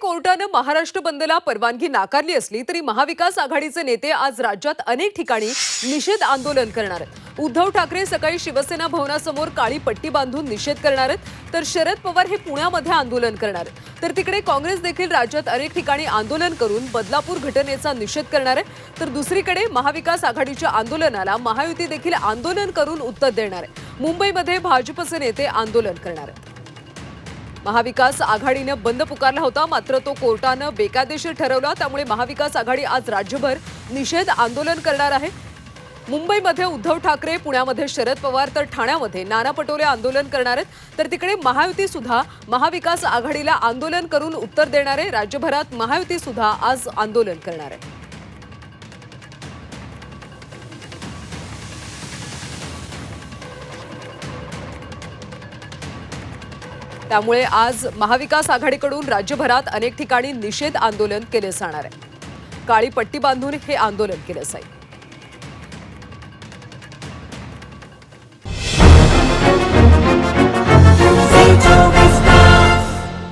कोर्टानं महाराष्ट्र बंदला परवानगी नाकारली असली तरी महाविकास आघाडीचे नेते आज राज्यात अनेक ठिकाणी निषेध आंदोलन करणार आहेत. उद्धव ठाकरे सकाळी शिवसेना भवनासमोर काळी पट्टी बांधून निषेध करणार आहेत तर शरद पवार हे पुण्यामध्ये आंदोलन करणार आहेत. तर तिकडे काँग्रेस देखील राज्यात अनेक ठिकाणी आंदोलन करून बदलापूर घटनेचा निषेध करणार आहे तर दुसरीकडे महाविकास आघाडीच्या आंदोलनाला महायुती देखील आंदोलन करून उत्तर देणार आहे मुंबईमध्ये भाजपचे नेते आंदोलन करणार आहेत. महाविकास आघाडीनं बंद पुकारला होता मात्र तो कोर्टानं बेकायदेशीर ठरवला. त्यामुळे महाविकास आघाडी आज राज्यभर निषेध आंदोलन करणार आहे. मुंबईमध्ये उद्धव ठाकरे पुण्यामध्ये शरद पवार तर ठाण्यामध्ये नाना पटोले आंदोलन करणार आहेत. तर तिकडे महायुती सुद्धा महाविकास आघाडीला आंदोलन करून उत्तर देणारे राज्यभरात महायुती सुद्धा आज आंदोलन करणार आहे. त्यामुळे आज महाविकास आघाडीकडून राज्यभरात अनेक ठिकाणी निषेध आंदोलन केले जाणार आहे. काळी पट्टी बांधून हे आंदोलन केलं जाईल.